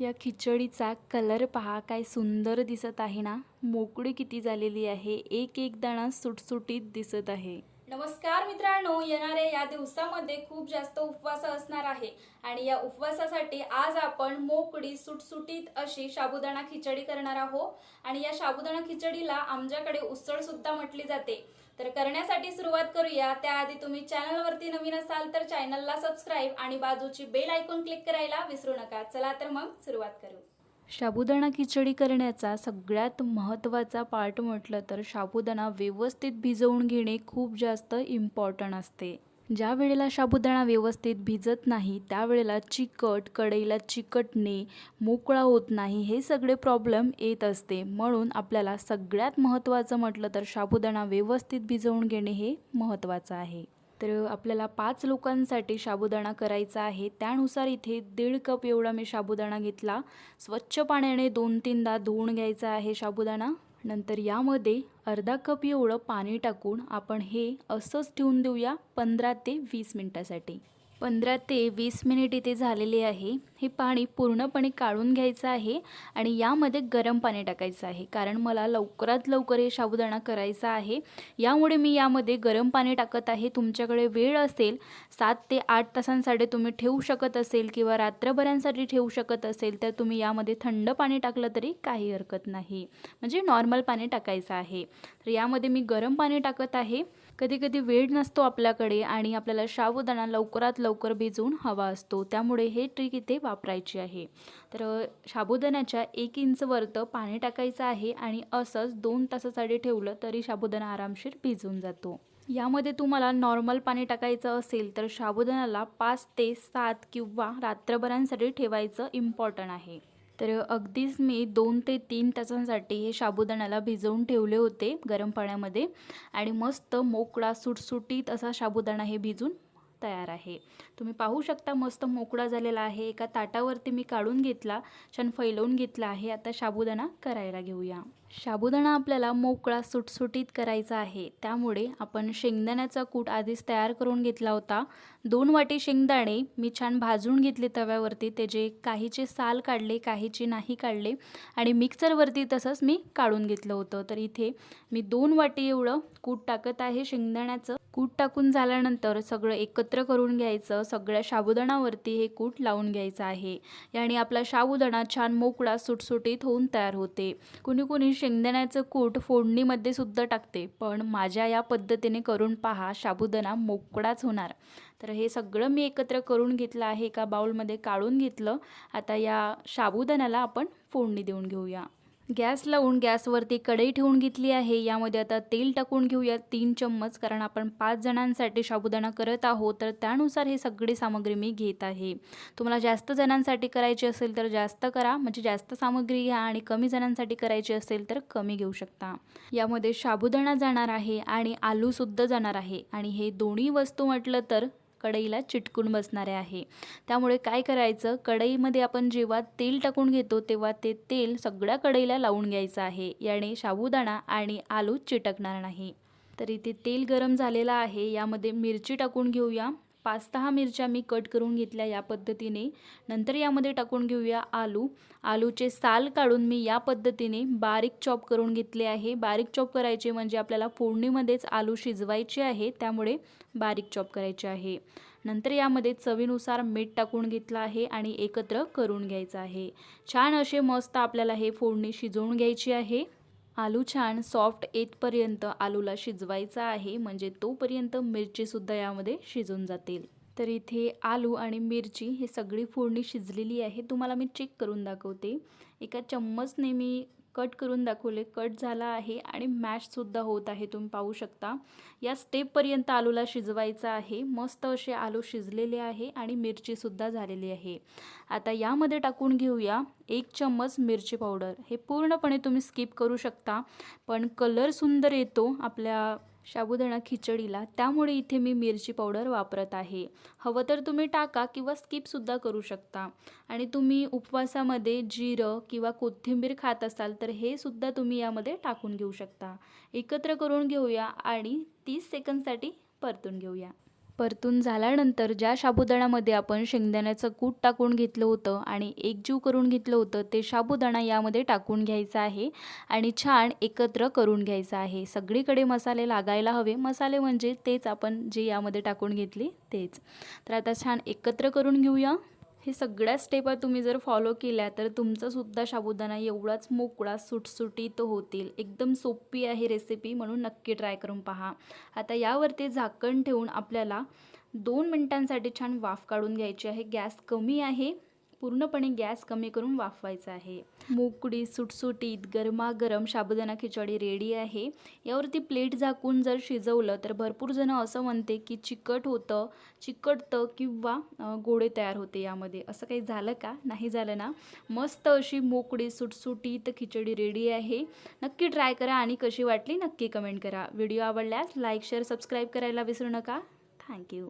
या खिचडीचा कलर पहा काय सुंदर दिसत आहे ना. मोकळी किती झालेली आहे. एक एक दाणा सुटसुटीत दिसत आहे. नमस्कार मित्रांनो येणाऱ्या या दिवसामध्ये खूप जास्त उपवास असणार आहे. आणि या उपवासासाठी आज आपण मोकळी सुटसुटीत अशी साबुदाणा खिचडी करणार आहोत. आणि या साबुदाणा खिचडीला आमच्याकडे उसळ सुद्धा म्हटली जाते. तर करण्यासाठी सुरुवात करूया. त्याआधी तुम्ही चॅनलवरती नवीन असाल तर चॅनलला सबस्क्राईब आणि बाजूची बेल ऐकून क्लिक करायला विसरू नका. चला तर मग सुरुवात करू. साबुदाणा खिचडी करण्याचा सगळ्यात महत्त्वाचा पार्ट म्हटलं तर साबुदाणा व्यवस्थित भिजवून घेणे खूप जास्त इम्पॉर्टंट असते. ज्या वेळेला साबुदाणा व्यवस्थित भिजत नाही त्यावेळेला चिकट कढईला चिकटणे मोकळा होत नाही हे सगळे प्रॉब्लेम येत असते. म्हणून आपल्याला सगळ्यात महत्त्वाचं म्हटलं तर साबुदाणा व्यवस्थित भिजवून घेणे हे महत्त्वाचं आहे. तर आपल्याला पाच लोकांसाठी साबुदाणा करायचा आहे. त्यानुसार इथे दीड कप एवढा मी साबुदाणा घेतला. स्वच्छ पाण्याने दोन तीनदा धुवून घ्यायचा आहे साबुदाणा. नंतर यामध्ये अर्धा कप एवढं पाणी टाकून आपण हे असंच ठेवून देऊया पंधरा ते वीस मिनटासाठी. पंधरा ते वीस मिनिट इथे झालेले आहे. हे पाणी पूर्णपणे काढून घ्यायचं आहे आणि यामध्ये गरम पाणी टाकायचं आहे. कारण मला लवकरात लवकर हे साबुदाणा करायचा आहे. यामुळे मी यामध्ये गरम पाणी टाकत आहे. तुमच्याकडे वेळ असेल सात ते आठ तासांसाठी तुम्ही ठेवू शकत असेल किंवा रात्रभरांसाठी ठेवू शकत असेल तर तुम्ही यामध्ये थंड पाणी टाकलं तरी काही हरकत नाही. म्हणजे नॉर्मल पाणी टाकायचं आहे. तर यामध्ये मी गरम पाणी टाकत आहे. कधी कधी वेळ नसतो आपल्याकडे आणि आपल्याला शाबुदाणा लवकरात लवकर भिजवून हवा असतो. त्यामुळे हे ट्रिक इथे वापरायची आहे. तर साबुदाण्याच्या एक इंचवरतं पाणी टाकायचं आहे आणि असंच दोन तासासाठी ठेवलं तरी साबुदाणा आरामशीर भिजून जातो. यामध्ये तुम्हाला नॉर्मल पाणी टाकायचं असेल तर साबुदाण्याला पाच ते सात किंवा रात्रभरांसाठी ठेवायचं इम्पॉर्टंट आहे. तर अगदीच मी दोन ते तीन तासांसाठी हे साबुदाण्याला भिजवून ठेवले होते गरम पाण्यामध्ये. आणि मस्त मोकळा सुटसुटीत असा साबुदाणा हे भिजून तयार आहे. तुम्ही पाहू शकता मस्त मोकळा झालेला आहे. एका ताटावरती मी काढून घेतला छान फैलवून घेतला आहे. आता साबुदाणा करायला घेऊया. साबुदाणा आपल्याला मोकळा सुटसुटीत करायचा आहे. त्यामुळे आपण शेंगदाण्याचा कूट आधीच तयार करून घेतला होता. दोन वाटी शेंगदाणे मी छान भाजून घेतले तव्यावरती. त्याचे काहीचे साल काढले काहीचे नाही काढले. आणि मिक्सरवरती तसंच मी काढून घेतलं होतं. तर इथे मी दोन वाटी एवढं कूट टाकत आहे. शेंगदाण्याचं कूट टाकून झाल्यानंतर सगळं एकत्र करून घ्यायचं. सगळ्या साबुदाणावरती हे कूट लावून घ्यायचं आहे. याने आपला साबुदाणा छान मोकळा सुटसुटीत होऊन तयार होते. कुणी कुणी शेंगदाण्याचं कूट फोडणीमध्ये सुद्धा टाकते पण माझ्या या पद्धतीने करून पहा साबुदाणा मोकळाच होणार. तर हे सगळं मी एकत्र करून घेतलं आहे एका बाउलमध्ये काढून घेतलं. आता या साबुदाण्याला आपण फोडणी देऊन घेऊया. गॅस लावून गॅसवरती कढई ठेवून घेतली आहे. यामध्ये आता तेल टाकून घेऊया. तीन चम्मच कारण आपण पाच जणांसाठी साबुदाणा करत आहोत तर त्यानुसार हे सगळी सामग्री मी घेत आहे. तुम्हाला जास्त जणांसाठी करायची असेल तर जास्त करा. म्हणजे जास्त सामग्री घ्या आणि कमी जणांसाठी करायची असेल तर कमी घेऊ शकता. यामध्ये साबुदाणा जाणार आहे आणि आलूसुद्धा जाणार आहे. आणि हे दोन्ही वस्तू म्हटलं तर कढईला चिटकून बसणारे आहे. त्यामुळे काय करायचं? कढईमध्ये आपण जेव्हा तेल टाकून घेतो तेव्हा ते तेल सगळ्या कढईला लावून घ्यायचं आहे. याने साबुदाणा आणि आलू चिटकणार नाही. तर इथे तेल गरम झालेलं आहे. यामध्ये मिरची टाकून घेऊया. पाच दहा मिरच्या मी कट करून घेतल्या या पद्धतीने. नंतर यामध्ये टाकून घेऊया आलू. आलूचे साल काढून मी या पद्धतीने बारीक चॉप करून घेतले आहे. बारीक चॉप करायचे म्हणजे आपल्याला फोडणीमध्येच आलू शिजवायचे आहे त्यामुळे बारीक चॉप करायचे आहे. नंतर यामध्ये चवीनुसार मीठ टाकून घेतलं आहे आणि एकत्र करून घ्यायचं आहे. छान असे मस्त आपल्याला हे फोडणी शिजवून घ्यायची आहे. आलू छान सॉफ्ट येतपर्यंत आलूला शिजवायचा आहे. म्हणजे तोपर्यंत मिरचीसुद्धा यामध्ये शिजून जातील. तर इथे आलू आणि मिरची हे सगळी फोडणी शिजलेली आहे. तुम्हाला मी चेक करून दाखवते. एका चम्मचने मी कट करून दाखवले. कट झाला आहे आणि मॅशसुद्धा होत आहे. तुम्ही पाहू शकता. या स्टेपपर्यंत आलूला शिजवायचं आहे. मस्त असे आलू शिजलेले आहे आणि मिरचीसुद्धा झालेली आहे. आता यामध्ये टाकून घेऊया एक चम्मच मिरची पावडर हे पूर्णपणे तुम्ही स्किप करू शकता. पण कलर सुंदर येतो आपल्या साबुदाणा खिचडीला. त्यामुळे इथे मी मिरची पावडर वापरत आहे. हवं तर तुम्ही टाका किंवा स्किपसुद्धा करू शकता. आणि तुम्ही उपवासामध्ये जिरं किंवा कोथिंबीर खात असाल तर हे सुद्धा तुम्ही यामध्ये टाकून घेऊ शकता. एकत्र करून घेऊया आणि तीस सेकंदसाठी परतून घेऊया. परतून झाल्यानंतर ज्या साबुदाण्यामध्ये आपण शेंगदाण्याचं कूट टाकून घेतलं होतं आणि एकजीव करून घेतलं होतं ते साबुदाणा यामध्ये टाकून घ्यायचं आहे आणि छान एकत्र करून घ्यायचं आहे. सगळीकडे मसाले लागायला हवे. मसाले म्हणजे तेच आपण जे यामध्ये टाकून घेतले तेच. तर आता छान एकत्र करून घेऊया. हे सगळ्या स्टेपा तुम्ही जर फॉलो केल्या तर तुमचासुद्धा साबुदाणा एवढाच मोकळा सुटसुटीत होतील. एकदम सोपी आहे रेसिपी म्हणून नक्की ट्राय करून पहा. आता यावरती झाकण ठेवून आपल्याला दोन मिनटांसाठी छान वाफ काढून घ्यायची आहे. गॅस कमी आहे. पूर्णपणे गॅस कमी करून वाफवायचा आहे. मोकळी सुटसुटीत गरमागरम साबुदाणा खिचडी रेडी आहे. यावरती प्लेट झाकून जर शिजवलं तर भरपूर जण असं म्हणते की चिकट होतं चिकटतं किंवा गोडे तयार होते यामध्ये. असं काही झालं का? नाही झालं ना? मस्त अशी मोकळी सुटसुटीत खिचडी रेडी आहे. नक्की ट्राय करा आणि कशी वाटली नक्की कमेंट करा. व्हिडिओ आवडल्यास लाईक शेअर सबस्क्राईब करायला विसरू नका. थँक्यू